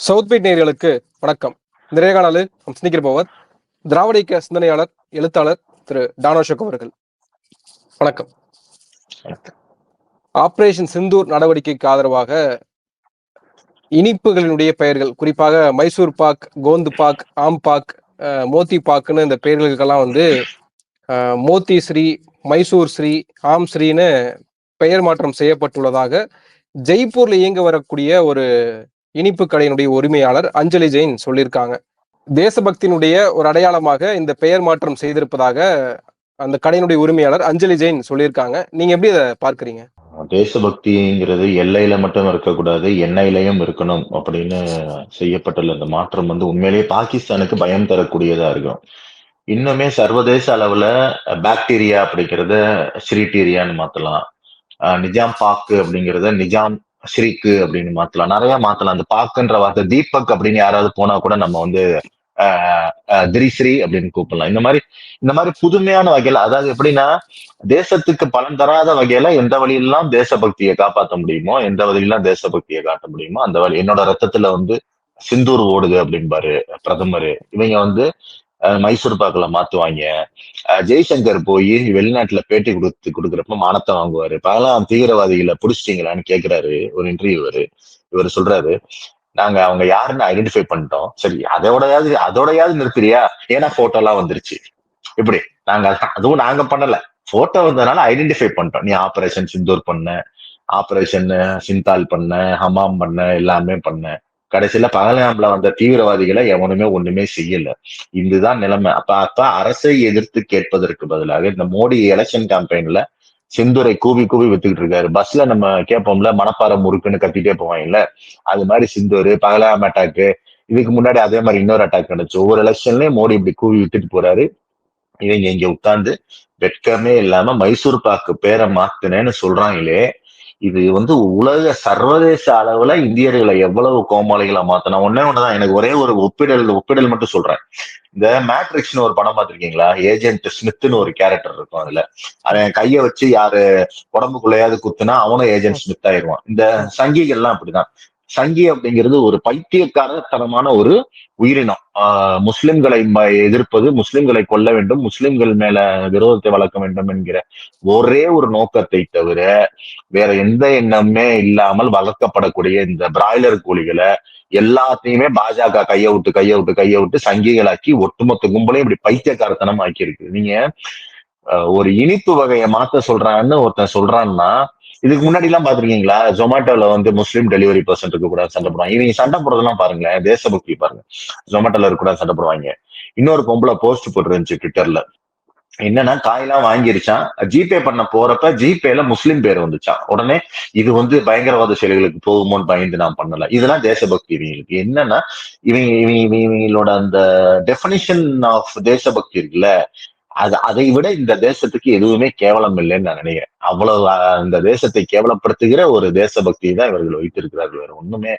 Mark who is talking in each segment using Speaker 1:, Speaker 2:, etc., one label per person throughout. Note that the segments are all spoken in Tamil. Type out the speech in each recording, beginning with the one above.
Speaker 1: சவுத் பீட் நேயர்களுக்கு வணக்கம். இந்த நேர்காணலில் நாம் சிந்திக்கிற போவர் திராவிட இயக்க சிந்தனையாளர் எழுத்தாளர் திரு டானோஷக் அவர்கள். வணக்கம். ஆபரேஷன் சிந்தூர் நடவடிக்கைக்கு ஆதரவாக இனிப்புகளினுடைய பெயர்கள் குறிப்பாக மைசூர் பாக் கோந்து பாக் ஆம் பாக் மோத்தி பாக்குன்னு இந்த பெயர்களுக்கெல்லாம் வந்து மோத்தி ஸ்ரீ மைசூர் ஸ்ரீ ஆம் ஸ்ரீன்னு பெயர் மாற்றம் செய்யப்பட்டுள்ளதாக ஜெய்ப்பூர்ல இயங்க வரக்கூடிய ஒரு இனிப்பு கடையினுடைய உரிமையாளர் அஞ்சலி ஜெயின் சொல்லியிருக்காங்க. தேசபக்தியினுடைய ஒரு அடையாளமாக இந்த பெயர் மாற்றம் செய்திருப்பதாக அந்த கடையினுடைய உரிமையாளர் அஞ்சலி ஜெயின் சொல்லியிருக்காங்க. நீங்க எப்படி அதை பார்க்குறீங்க?
Speaker 2: தேசபக்திங்கிறது எல்லையில மட்டும் இருக்கக்கூடாது எண்ணெயிலையும் இருக்கணும் அப்படின்னு செய்யப்பட்டுள்ள இந்த மாற்றம் வந்து உண்மையிலேயே பாகிஸ்தானுக்கு பயம் தரக்கூடியதா இருக்கும். இன்னுமே சர்வதேச அளவுல பாக்டீரியா அப்படிங்கிறத ஸ்ரீடீரியான்னு மாத்தலாம். நிஜாம் பாக்கு அப்படிங்கிறத நிஜாம் ஸ்ரீக்கு அப்படின்னு மாத்தலாம். நிறைய மாத்தலாம். அந்த பாக்குன்ற வார்த்தை தீபக் அப்படின்னு யாராவது போனா கூட நம்ம வந்து ஆஹ் திரிஸ்ரீ அப்படின்னு கூப்பிடலாம். இந்த மாதிரி இந்த மாதிரி புதுமையான வகையில அதாவது எப்படின்னா தேசத்துக்கு பலன் தராத வகையில எந்த வழியெல்லாம் தேசபக்தியை காப்பாற்ற முடியுமோ எந்த வழியெல்லாம் தேசபக்தியை காட்ட முடியுமோ அந்த வழி என்னோட ரத்தத்துல வந்து சிந்தூர் ஓடுது அப்படின்பாரு பிரதமர். இவங்க வந்து மைசூர் பாக்கில் மாத்துவாங்க ஜெய்சங்கர் போய் வெளிநாட்டுல பேட்டி கொடுத்து கொடுக்குறப்ப மானத்தை வாங்குவாரு. பகலாம் தீவிரவாதிகளை புடிச்சிட்டீங்களான்னு கேக்குறாரு ஒரு இன்டர்வியூவர் இவர். சொல்றாரு நாங்க அவங்க யாருன்னு ஐடென்டிஃபை பண்ணிட்டோம். சரி அதோடயாவது அதோடையாவது நிறுத்துறியா? ஏன்னா போட்டோ எல்லாம் வந்துருச்சு. இப்படி நாங்க அதுவும் நாங்க பண்ணல. போட்டோ வந்ததுனால ஐடென்டிஃபை பண்ணிட்டோம். நீ ஆபரேஷன் சிந்தூர் பண்ண ஆபரேஷன் சிந்தால் பண்ண ஹமாம் பண்ண எல்லாமே பண்ண. கடைசியில பகல்காம்ல வந்த தீவிரவாதிகளை எவனுமே ஒண்ணுமே செய்யல. இதுதான் நிலைமை. அப்ப அப்ப அரசை எதிர்த்து கேட்பதற்கு பதிலாக இந்த மோடி எலெக்ஷன் கேம்பெயின்ல செந்தூரை கூவி கூவி வித்துக்கிட்டு இருக்காரு. பஸ்ல நம்ம கேட்போம்ல மணப்பாறை முறுக்குன்னு கத்திட்டே போவாங்கல்ல? அது மாதிரி சிந்தூர் பகலாம் அட்டாக்கு இதுக்கு முன்னாடி அதே மாதிரி இன்னொரு அட்டாக் நடந்துச்சு. ஒவ்வொரு எலெக்ஷன்லயும் மோடி இப்படி கூவி விட்டுட்டு போறாரு. இவங்க இங்க உட்கார்ந்து வெட்கமே இல்லாம மைசூர் பாக்கு பேரை மாத்தினேன்னு சொல்றாங்களே இது வந்து உலக சர்வதேச அளவுல இந்தியர்களை எவ்வளவு கோமாளிகளா மாத்தணும் ஒன்னே ஒண்ணுதான். எனக்கு ஒரே ஒரு ஒப்பிடல் ஒப்பிடல் மட்டும் சொல்றேன். இந்த மேட்ரிக்ஸ்னு ஒரு படம் பார்த்திருக்கீங்களா? ஏஜென்ட் ஸ்மித்னு ஒரு கேரக்டர் இருக்கும் அதுல. அவன் கைய வச்சு யாரு உடம்புக்குள்ளையாவது குத்துனா அவனும் ஏஜென்ட் ஸ்மித் ஆயிருவான் இந்த சங்கிகள்லாம் அப்படிதான். சங்கி அப்படிங்கிறது ஒரு பைத்தியக்காரத்தனமான ஒரு உயிரினம். ஆஹ் முஸ்லிம்களை ம- எதிர்ப்பது முஸ்லிம்களை கொல்ல வேண்டும் முஸ்லிம்கள் மேல விரோதத்தை வளர்க்க வேண்டும் என்கிற ஒரே ஒரு நோக்கத்தை தவிர வேற எந்த எண்ணமே இல்லாமல் வளர்க்கப்படக்கூடிய இந்த பிராய்லர் கோழிகளை எல்லாத்தையுமே பாஜக கைய விட்டு கைய விட்டு கைய விட்டு சங்கிகளாக்கி ஒட்டுமொத்த கும்பலையும் இப்படி பைத்தியக்காரத்தனம் ஆக்கி இருக்கு நீங்க அஹ், ஒரு இனிப்பு வகையை மாத்த சொல்றான்னு ஒருத்தன் சொல்றான்னா இதுக்கு முன்னாடி எல்லாம் பாத்திருக்கீங்களா? ஜொமேட்டோல வந்து முஸ்லீம் டெலிவரி பர்சன் இருக்க கூட சண்டை போடுவாங்க. இவங்க சண்டை போடுறதெல்லாம் பாருங்களேன் தேசபக்தி பாருங்க. ஜொமேட்டோல இருக்க கூட சண்டை போடுவாங்க. இன்னொரு பொம்பளை போஸ்ட் போட்டுருந்துச்சு ட்விட்டர்ல என்னன்னா காயெல்லாம் வாங்கிருச்சான் ஜிபே பண்ண போறப்ப ஜிபேல முஸ்லீம் பேர் வந்துச்சான் உடனே இது வந்து பயங்கரவாத செயல்களுக்கு போகுமோன்னு பயந்து நான் பண்ணல. இதெல்லாம் தேசபக்தி இவங்களுக்கு. என்னன்னா இவங்க இவங்க இவங்க- இவங்களோட அந்த டெபினிஷன் ஆஃப் தேசபக்தி இருக்குல்ல அது அதை விட இந்த தேசத்துக்கு எதுவுமே கேவலம் இல்லைன்னு நான் நினைக்கிறேன். அவ்வளவு அந்த இந்த தேசத்தை கேவலப்படுத்துகிற ஒரு தேசபக்தி தான் இவர்கள் வைத்திருக்கிறார்கள். வேற ஒண்ணுமே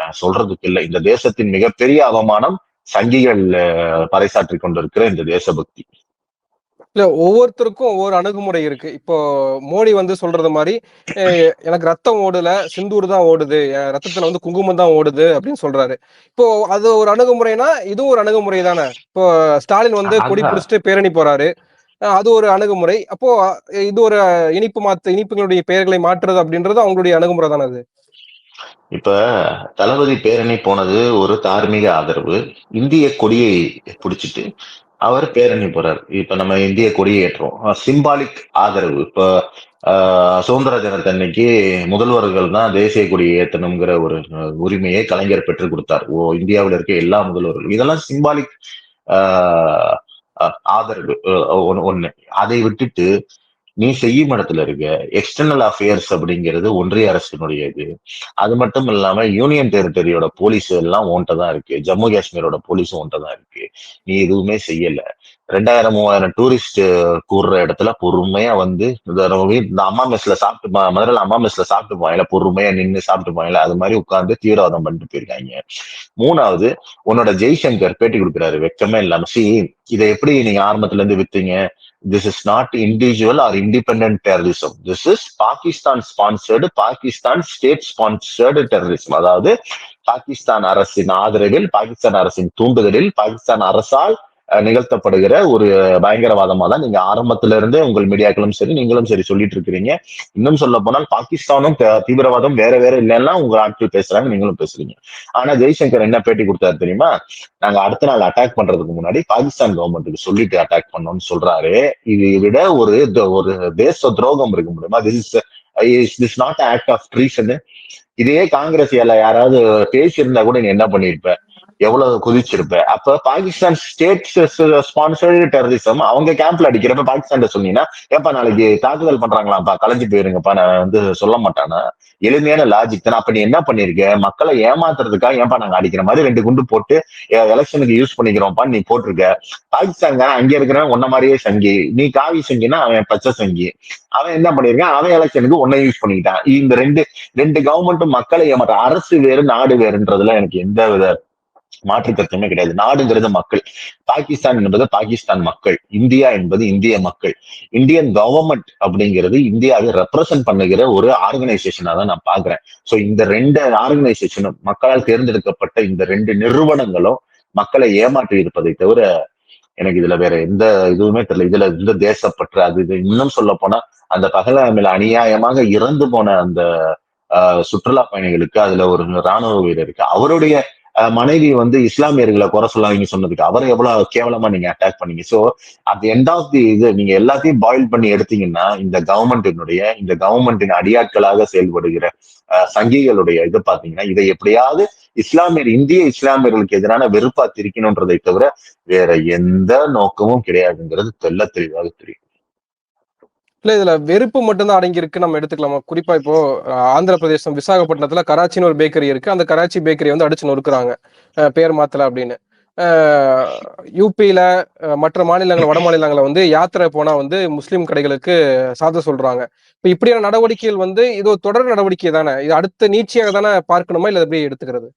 Speaker 2: அஹ், சொல்றதுக்கு இல்லை. இந்த தேசத்தின் மிகப்பெரிய அவமானம் சங்கிகள் பறைசாற்றி கொண்டிருக்கிற இந்த தேசபக்தி.
Speaker 1: இல்ல ஒவ்வொருத்தருக்கும் ஒவ்வொரு அணுகுமுறை இருக்கு. இப்போ மோடி வந்து சொல்றது மாதிரி எனக்கு ரத்தம் ஓடல சிந்தூர் தான் ஓடுது ரத்தத்துல வந்து குங்குமம் தான் ஓடுது அப்படின்னு சொல்றாரு. இப்போ அது ஒரு அணுகுமுறைனா இதுவும் ஒரு அணுகுமுறை தானே. இப்போ ஸ்டாலின் வந்து கொடி. பிடிச்சிட்டு பேரணி போறாரு. அது ஒரு அணுகுமுறை. அப்போ இது ஒரு இனிப்பு மாத்து இனிப்புகளுடைய பெயர்களை மாற்றுறது அப்படின்றது அவங்களுடைய அணுகுமுறை தானே அது?
Speaker 2: இப்ப தளபதி பேரணி போனது ஒரு தார்மீக ஆதரவு. இந்திய கொடியை பிடிச்சிட்டு அவர் பேரணி போறார்? இப்ப நம்ம இந்திய கொடியை ஏற்றுவோம். சிம்பாலிக் ஆதரவு. இப்ப ஆஹ், சுதந்திர தினத்தன்னைக்கு முதல்வர்கள் தான் தேசிய கொடியை ஏற்றணுங்கிற ஒரு உரிமையை கலைஞர் பெற்றுக் கொடுத்தார். ஓ இந்தியாவில் இருக்க எல்லா முதல்வர்களும். இதெல்லாம் சிம்பாலிக் ஆதரவு. ஒண்ணு- அதை விட்டுட்டு நீ செய்யும் இடத்துல இருக்க எக்ஸ்டர்னல் அஃபேர்ஸ் அப்படிங்கிறது ஒன்றிய அரசினுடைய இது அது மட்டும் இல்லாம யூனியன் டெரிட்டரியோட போலீஸ் எல்லாம் ஓன்ட்ட தான் இருக்கு. ஜம்மு காஷ்மீரோட போலீஸும் ஓன்ட்டதான் இருக்கு. நீ எதுவுமே செய்யல. ரெண்டாயிரம் மூவாயிரம் டூரிஸ்ட் கூடுற இடத்துல பொறுமையா வந்து இந்த அம்மா மெஸ்ல சாப்பிட்டு முதல்ல அம்மா மெஸ்ல சாப்பிட்டு போயில பொறுமையா நின்னு சாப்பிட்டு போயில அது மாதிரி உட்கார்ந்து தீவிரவாதம் பண்ணிட்டு போயிருக்காங்க. மூணாவது உன்னோட ஜெய்சங்கர் பேட்டி கொடுக்குறாரு வெக்கமே இல்லாம. சி இதை எப்படி நீங்க ஆரம்பத்துல இருந்து வித்தீங்க? This is not individual or independent terrorism this is Pakistan sponsored Pakistan state sponsored terrorism அதாவது பாகிஸ்தான் அரசின் ஆதரவில் பாகிஸ்தான் அரசின் தூண்டுதலில் பாகிஸ்தான் அரசால் நிகழ்த்தப்படுகிற ஒரு பயங்கரவாதமா தான் நீங்க ஆரம்பத்துல இருந்தே உங்கள் மீடியாக்களும் சரி நீங்களும் சரி சொல்லிட்டு இருக்கிறீங்க. இன்னும் சொல்ல போனால் பாகிஸ்தானும் தீவிரவாதம் வேற வேற இல்லைன்னா உங்க ஆட்கள் பேசுறாங்க நீங்களும் பேசுறீங்க. ஆனா ஜெய்சங்கர் என்ன பேட்டி கொடுத்தாரு தெரியுமா? நாங்க அடுத்த நாள் அட்டாக் பண்றதுக்கு முன்னாடி பாகிஸ்தான் கவர்மெண்ட்டுக்கு சொல்லிட்டு அட்டாக் பண்ணோம்னு சொல்றாரு. இது விட ஒரு ஒரு தேச துரோகம் இருக்க முடியுமா this is this not act of treason இதே காங்கிரஸ் ஏல யாராவது பேசியிருந்தா கூட நீ என்ன பண்ணிருப்ப எவ்வளவு குதிச்சிருப்ப? அப்ப பாகிஸ்தான் ஸ்டேட் ஸ்பான்சர்டு டெரரிசம் அவங்க கேம்ப்ல அடிக்கிறப்ப பாகிஸ்தான் சொன்னீங்கன்னா ஏப்பா நாளைக்கு தாக்குதல் பண்றாங்களாப்பா கலைஞ்சு போயிருங்கப்பா நான் வந்து சொல்ல மாட்டானா எளிமையான லாஜிக் தானே. அப்ப நீ என்ன பண்ணிருக்க? மக்களை ஏமாத்துறதுக்காக ஏன்பா நாங்க அடிக்கிற மாதிரி ரெண்டு குண்டு போட்டு எலெக்ஷனுக்கு யூஸ் பண்ணிக்கிறோம்ப்பா நீ போட்டிருக்க. பாகிஸ்தான் அங்க இருக்கிறவன் உன்ன மாதிரியே சங்கி. நீ காவி சங்கினா அவன் பச்சை சங்கி. அவன் என்ன பண்ணிருக்கான்? அவன் எலெக்ஷனுக்கு உன்னை யூஸ் பண்ணிக்கிட்டான். இந்த ரெண்டு ரெண்டு கவர்மெண்ட்டும் மக்களை ஏமாற்ற அரசு வேறு நாடு வேறுன்றதுல எனக்கு எந்த வித மாற்று கருத்துமே கிடையாது. நாடுங்கிறது மக்கள். பாகிஸ்தான் என்பது பாகிஸ்தான் மக்கள். இந்தியா என்பது இந்திய மக்கள். இந்தியன் கவர்மெண்ட் அப்படிங்கிறது இந்தியாவை ரெப்ரசன்ட் பண்ணுகிற ஒரு ஆர்கனைசேஷனா தான் நான் பாக்குறேன் சோ இந்த ரெண்டு ஆர்கனைசேஷனும் மக்களால் தேர்ந்தெடுக்கப்பட்ட இந்த ரெண்டு நிறுவனங்களும் மக்களை ஏமாற்றி இருப்பதை தவிர எனக்கு இதுல வேற எந்த இதுவுமே தெரியல. இதுல இந்த தேசப்பற்று அது இது இன்னும் சொல்ல போனா அந்த பகலாமில் அநியாயமாக இறந்து போன அந்த ஆஹ், சுற்றுலா பயணிகளுக்கு அதுல ஒரு ராணுவ வீரருக்கு அவருடைய மனைவி வந்து இஸ்லாமியர்களை குறை சொல்லாதீங்க சொன்னதுக்கு அவரை எவ்வளவு கேவலமா நீங்க அட்டாக் பண்ணீங்க. So at end of the இது நீங்க எல்லாத்தையும் பாயில் பண்ணி எடுத்தீங்கன்னா இந்த கவர்மெண்டினுடைய இந்த கவர்மெண்டின் அடியாட்களாக செயல்படுகிற சங்கிகளுடைய இது பாத்தீங்கன்னா இதை எப்படியாவது இஸ்லாமியர் இந்திய இஸ்லாமியர்களுக்கு எதிரான வெறுப்பா திரிக்கணும்ன்றதை தவிர வேற எந்த நோக்கமும் கிடையாதுங்கிறது தெல்ல தெளிவாக தெரியும்.
Speaker 1: இல்ல இதுல வெறுப்பு மட்டும்தான் அடங்கியிருக்கு. நம்ம எடுத்துக்கலாமா? குறிப்பா இப்போ ஆந்திர பிரதேசம் விசாகப்பட்டினத்துல கராச்சின்னு ஒரு பேக்கரி இருக்கு. அந்த கராச்சி பேக்கரி வந்து அடிச்சு நொறுக்குறாங்க. பேர் மாத்தல அப்படின்னு. யூபியில மற்ற மாநிலங்கள் வட மாநிலங்கள்ல வந்து யாத்திரை போனா வந்து முஸ்லீம் கடைகளுக்கு சாத சொல்றாங்க. இப்ப இப்படியான நடவடிக்கைகள் வந்து இது ஒரு தொடர் நடவடிக்கை தானே? இது அடுத்த நீட்சியாக தானே பார்க்கணுமா? இல்ல எப்படி எடுத்துக்கிறது?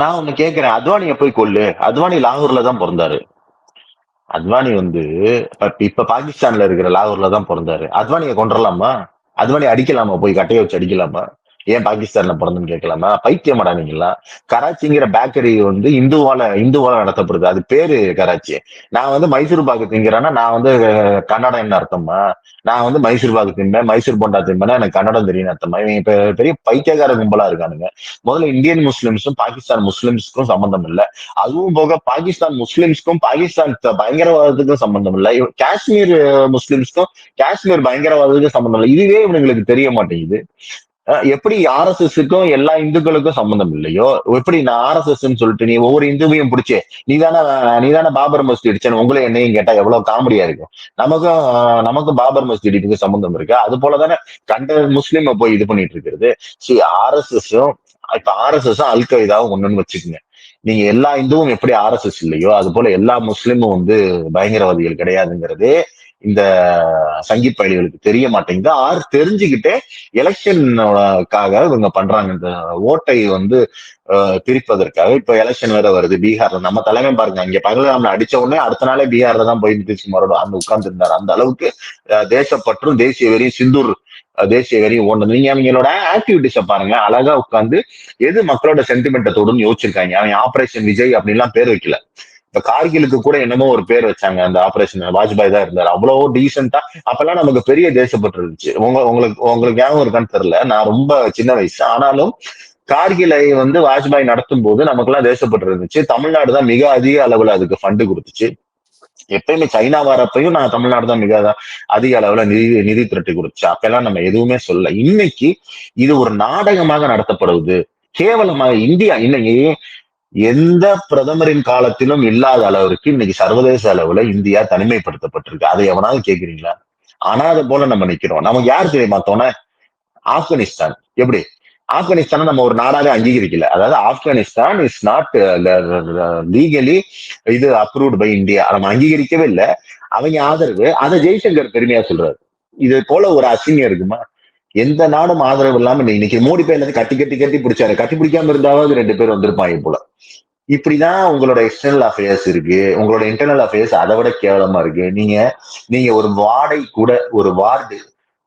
Speaker 2: நான் ஒண்ணு கேக்குறேன். அத்வானிய போய் கொள்ளு அத்வானி லாகூர்ல தான் பிறந்தாரு. அத்வானி வந்து இப்ப பாகிஸ்தான்ல இருக்கிற லாகூர்ல தான் பிறந்தாரு. அத்வானியை கொண்டுடலாமா அத்வானி அடிக்கலாமா? போய் கட்டையை வச்சு அடிக்கலாமா? ஏன் பாகிஸ்தான்ல பிறந்துன்னு கேட்கலாமா? பைத்தியமாடா நீங்களா கராச்சிங்கிற பேக்கரி வந்து இந்துவால இந்துவால நடத்தப்படுது. அது பேரு கராச்சி. நான் வந்து மைசூர் பாக்கு திங்கிறேன்னா நான் வந்து கன்னடம் என்ன அர்த்தமா நான் வந்து மைசூர் பாக்கு திம்பேன் மைசூர் போண்டா திம்பேன்னா எனக்கு கன்னடம் தெரியும் அர்த்தமா இவங்க இப்ப பெரிய பைத்தியக்கார கும்பலா இருக்கானுங்க. முதல்ல இந்தியன் முஸ்லிம்ஸும் பாகிஸ்தான் முஸ்லிம்ஸ்க்கும் சம்பந்தம் இல்ல. அதுவும் போக பாகிஸ்தான் முஸ்லிம்ஸ்க்கும் பாகிஸ்தான் பயங்கரவாதத்துக்கும் சம்பந்தம் இல்ல. காஷ்மீர் முஸ்லிம்ஸ்க்கும் காஷ்மீர் பயங்கரவாதத்துக்கும் சம்பந்தம் இல்லை. இதுவே இவனுங்களுக்கு தெரிய மாட்டேங்குது. எப்படி ஆர்எஸ்எஸ்க்கும் எல்லா இந்துக்களுக்கும் சம்பந்தம் இல்லையோ? எப்படி நான் ஆர்எஸ்எஸ் சொல்லிட்டு நீ ஒவ்வொரு இந்துவையும் பிடிச்சே நீதானே நீதானே பாபர் மஸ்தி இடிச்சேன்னு உங்களை என்னையும் கேட்டா எவ்வளவு காமெடியா இருக்கும்? நமக்கும் நமக்கும் பாபர் மஸ்தி இடிப்புக்கு சம்பந்தம் இருக்கு. அது போலதானே கண்ட முஸ்லீமை போய் இது பண்ணிட்டு இருக்கிறது. சி ஆர்எஸ்எஸும் இப்ப ஆர்எஸ்எஸ் அல் கைதாவும் ஒண்ணுன்னு வச்சுக்கோங்க. நீங்க எல்லா இந்துவும் எப்படி ஆர்எஸ்எஸ் இல்லையோ அது போல எல்லா முஸ்லிமும் வந்து பயங்கரவாதிகள் கிடையாதுங்கிறதே இந்த சங்கி பயணிகளுக்கு தெரிய மாட்டேங்குது. ஆர் தெரிஞ்சுக்கிட்டே எலெக்ஷனுக்காக இவங்க பண்றாங்க. இந்த ஓட்டை வந்து பிரிப்பதற்காக இப்ப எலெக்ஷன் வேற வருது. பீகார்ல நம்ம தலைமை பாருங்க. இங்க பகல்காம்ல அடிச்ச உடனே அடுத்த நாளே பீகார்ல தான் போய் நிதிஷ் மறுபடியும் அந்த உட்கார்ந்து இருந்தாரு அந்த அளவுக்கு தேசப்பற்றும் தேசிய வெறி சிந்தூர் தேசிய வெறி ஒன்று நீங்க அவங்களோட ஆக்டிவிட்டிஸை பாருங்க. அழகா உட்கார்ந்து எது மக்களோட சென்டிமெண்ட்டை தொடுன்னு யோசிச்சிருக்காங்க. அவன் ஆபரேஷன் விஜய் அப்படின்லாம் பேர் வைக்கல. இப்ப கார்கிலுக்கு கூட என்னமோ ஒரு பேர் வச்சாங்க அந்த ஆபரேஷன் வாஜ்பாய் தான் இருந்தார். அவ்வளவோ டீசென்டா அப்பெல்லாம் நமக்கு பெரிய தேசப்பட்டு இருந்துச்சு உங்க உங்களுக்கு உங்களுக்கு ஞாபகம் இருக்கான்னு தெரியல. நான் ரொம்ப சின்ன வயசு. ஆனாலும் கார்கிலை வந்து வாஜ்பாய் நடத்தும் போது நமக்கெல்லாம் தேசப்பட்டு இருந்துச்சு தமிழ்நாடு தான் மிக அதிக அளவுல அதுக்கு ஃபண்டு கொடுத்துச்சு. எப்பயுமே சைனா வரப்பையும் நான் தமிழ்நாடு தான் மிக அதிக அளவுல நிதி நிதி திரட்டி கொடுத்துச்சு. அப்பெல்லாம் நம்ம எதுவுமே சொல்ல இன்னைக்கு இது ஒரு நாடகமாக நடத்தப்படுவது. கேவலமாக இந்தியா இன்னைக்கு எந்த பிரதமரின் காலத்திலும் இல்லாத அளவிற்கு இன்னைக்கு சர்வதேச அளவுல இந்தியா தனிமைப்படுத்தப்பட்டிருக்கு. அதை எவனாவது கேக்குறீங்களா? ஆனா அது போல நம்ம நிக்கிறோம். நமக்கு யார் தெரியுமா தோண? ஆப்கானிஸ்தான். எப்படி? ஆப்கானிஸ்தானை நம்ம ஒரு நாடாவே அங்கீகரிக்கல. அதாவது ஆப்கானிஸ்தான் இஸ் நாட் லீகலி இது அப்ரூவ்ட் பை இந்தியா. நம்ம அங்கீகரிக்கவே இல்லை. அவங்க ஆதரவு அதை ஜெய்சங்கர் பெருமையா சொல்றாரு. இது போல ஒரு அசிங்கம் இருக்குமா? எந்த நாடும் ஆதரவு இல்லாம இன்னைக்கு- மோடி பையில கட்டி கட்டி கட்டி பிடிச்சாரு. கட்டி பிடிக்காம இருந்தாவது ரெண்டு பேர் வந்திருப்பாங்க போல. இப்படிதான் உங்களோட எக்ஸ்டர்னல் அஃபேர்ஸ் இருக்கு. உங்களோட இன்டர்னல் அஃபேர்ஸ் அதை விட கேவலமா இருக்கு. நீங்க நீங்க ஒரு வார்டை கூட ஒரு வார்டு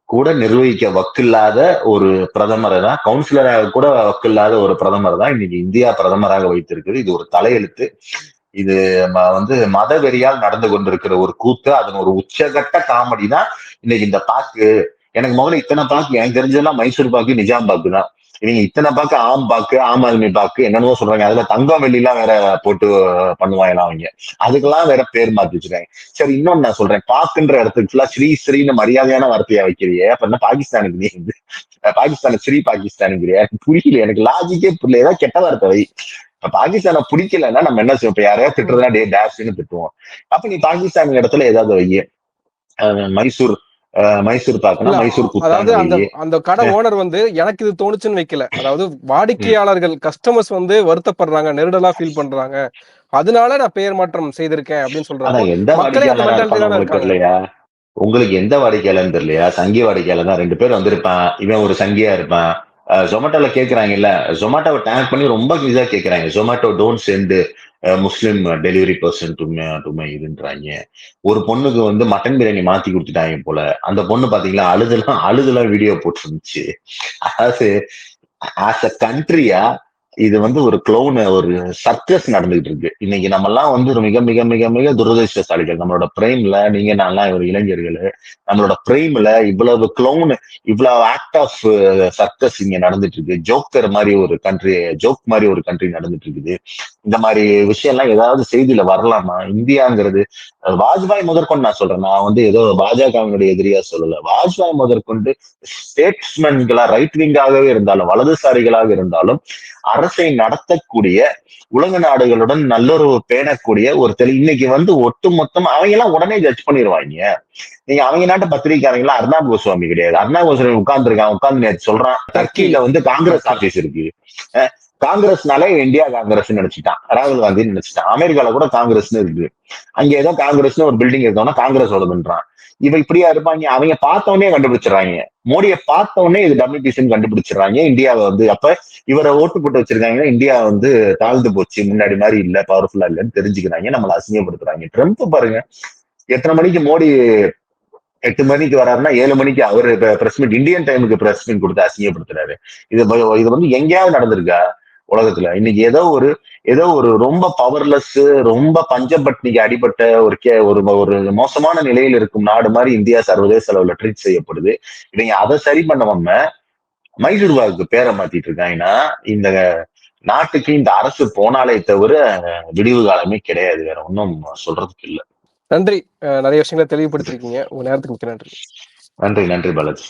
Speaker 2: கூட நிர்வகிக்க வக்கில்லாத ஒரு பிரதமரை தான் கவுன்சிலராக கூட வக்கில்லாத ஒரு பிரதமர் தான் இன்னைக்கு இந்தியா பிரதமராக வைத்திருக்குது. இது ஒரு தலையெழுத்து. இது வந்து மத வெறியால் நடந்து கொண்டிருக்கிற ஒரு கூத்து. அதன் ஒரு உச்சகட்ட காமெடி தான் இன்னைக்கு இந்த பாக்கு. எனக்கு முதல்ல இத்தனை பாக்கு எனக்கு தெரிஞ்சதெல்லாம் மைசூர் பாக்கு நிஜாம் பாக்கு தான். நீங்க இத்தனை பாக்கு ஆம் பாக்கு ஆம் ஆத்மி பாக்கு என்னென்னவோ சொல்றாங்க. அதுல தங்கம் வெள்ளி எல்லாம் வேற போட்டு பண்ணுவாங்களாம் அவங்க. அதுக்கெல்லாம் வேற பேர் மாத்தி வச்சிருக்காங்க. சரி இன்னொன்னு நான் சொல்றேன். பாக்குன்ற இடத்துக்கு ஃபுல்லா ஸ்ரீ ஸ்ரீன்னு மரியாதையான வார்த்தையா வைக்கிறியே. அப்ப என்ன பாகிஸ்தானுக்கு நீ வந்து? பாகிஸ்தான் ஸ்ரீ பாகிஸ்தானுங்கிறியா. புரியல. எனக்கு லாஜிக்கே புரியல. ஏதாவது கெட்ட வார்த்தை வை. இப்ப பாகிஸ்தானை பிடிக்கலன்னா நம்ம என்ன செய்வோம்? இப்ப யாரையா திட்டுறதுனா டே டேஷ்னு திட்டுவோம். அப்ப நீ பாகிஸ்தான் இடத்துல ஏதாவது வை மைசூர் மைசூர் பாக்குனா மைசூர்
Speaker 1: அதாவது அந்த அந்த கடை ஓனர் வந்து எனக்கு இது தோணுச்சுன்னு வைக்கல. அதாவது வாடிக்கையாளர்கள் கஸ்டமர்ஸ் வந்து வருத்தப்படுறாங்க நெருடலா ஃபீல் பண்றாங்க. அதனால நான் பெயர் மாற்றம் செய்திருக்கேன் அப்படின்னு சொல்றாங்க.
Speaker 2: உங்களுக்கு. தெரியலையா? உங்களுக்கு எந்த வாடிக்கையாளர்னு தெரியலையா? சங்கி வாடிக்கையாளர் தான் ரெண்டு பேர் வந்திருப்பான். இவன் ஒரு சங்கியா இருப்பான். ஜொமேட்டோல கேக்குறாங்கல்ல. ஜொமேட்டோவை டேக் பண்ணி ரொம்ப இதா கேட்கறாங்க ஜொமேட்டோ டோன்ட் சேர்ந்து முஸ்லிம் டெலிவரி பர்சன் டு இதுன்றாங்க. ஒரு பொண்ணுக்கு வந்து மட்டன் பிரியாணி மாத்தி கொடுத்துட்டாங்க போல. அந்த பொண்ணு பாத்தீங்களா அழுதுலாம் அழுதுலாம் வீடியோ போட்டுருந்துச்சு. அதாவது ஆஸ் அ கண்ட்ரியா இது வந்து ஒரு க்ளோன் ஒரு சர்க்கஸ் நடந்துகிட்டு இருக்கு இன்னைக்கு நம்ம எல்லாம் வந்து மிக மிக மிக மிக துரதிருஷ்டசாலிகள். நம்மளோட பிரேம்ல நீங்க நான்லாம் ஒரு இளைஞர்கள். நம்மளோட பிரேம்ல இவ்வளவு க்ளோன் இவ்வளவு ஆக்ட் ஆஃப் சர்க்கஸ் இங்க நடந்துட்டு இருக்கு ஜோக்கர் மாதிரி ஒரு கண்ட்ரி ஜோக் மாதிரி ஒரு கண்ட்ரி நடந்துட்டு இருக்குது இந்த மாதிரி விஷயம் எல்லாம் ஏதாவது செய்தியில வரலாமா? இந்தியாங்கிறது வாஜ்பாய் முதற்கொண்டு நான் சொல்றேன். நான் வந்து ஏதோ பாஜகவினுடைய எதிரியா சொல்லல. வாஜ்பாய் முதற்கொண்டு ஸ்டேட்ஸ்மென்களா ரைட் விங்காகவே இருந்தாலும் வலதுசாரிகளாக இருந்தாலும் அரசை நடத்தக்கூடிய உலக நாடுகளுடன் நல்லுறவு பேணக்கூடிய ஒரு தெளி இன்னைக்கு வந்து ஒட்டு மொத்தம் அவங்க எல்லாம் உடனே ஜட்ஜ் பண்ணிடுவாங்க நீங்க அவங்க நாட்டு பத்திரிகைக்காரங்களா அர்ணாப் கோஸ்வாமி கிடையாது. அர்ணாப் கோஸ்வாமி உட்கார்ந்துருக்கான் உட்கார்ந்து நேத்து சொல்றான். டர்க்கில வந்து காங்கிரஸ் ஆபீஸ் இருக்கு. காங்கிரஸ்னாலே இந்தியா காங்கிரஸ் நினைச்சிட்டான். ராகுல் காந்தி நினைச்சிட்டான். அமெரிக்கால கூட காங்கிரஸ்னு இருக்கு. அங்க ஏதோ காங்கிரஸ்னு ஒரு பில்டிங் இருக்கோம்னா காங்கிரஸோடதுன்றான் இவ இப்படியா இருப்பாங்க அவங்க பார்த்தவொடனே கண்டுபிடிச்சிடறாங்க. மோடியை பார்த்தவொடனே இது டபிள்யூபிசின்னு கண்டுபிடிச்சிடறாங்க. இந்தியாவை வந்து அப்ப இவரை ஓட்டு போட்டு வச்சிருக்காங்கன்னா இந்தியா வந்து தாழ்ந்து போச்சு. முன்னாடி மாதிரி இல்ல பவர்ஃபுல்லா இல்லைன்னு தெரிஞ்சுக்கிறாங்க. நம்மளை அசிங்கப்படுத்துறாங்க. ட்ரம்ப் பாருங்க. எத்தனை மணிக்கு மோடி எட்டு மணிக்கு வராருன்னா ஏழு மணிக்கு அவரு பிரஸ் மீட் இந்தியன் டைமுக்கு பிரஸ் மீட் கொடுத்து அசிங்கப்படுத்துறாரு. இது இது வந்து எங்கேயாவது நடந்திருக்கா? உலகத்துல. இன்னைக்கு ஏதோ ஒரு ஏதோ ஒரு ரொம்ப பவர்லெஸ் ரொம்ப பஞ்சப்பட்னிக்கு அடிபட்ட ஒரு கே ஒரு ஒரு மோசமான நிலையில் இருக்கும் நாடு மாதிரி இந்தியா சர்வதேச அளவுல ட்ரீட் செய்யப்படுது. இவங்க அதை சரி பண்ணவங்க மைசூர்பாக்கு பேரை மாத்திட்டு இருக்காங்கன்னா இந்த நாட்டுக்கு இந்த அரசு போனாலே தவிர விடிவு காலமே கிடையாது. வேற ஒன்றும் சொல்றதுக்கு இல்ல.
Speaker 1: நன்றி. நிறைய விஷயங்களை தெளிவுபடுத்திருக்கீங்க. உங்க நேரத்துக்கு மிக்க நன்றி.
Speaker 2: நன்றி நன்றி பாலாஜி.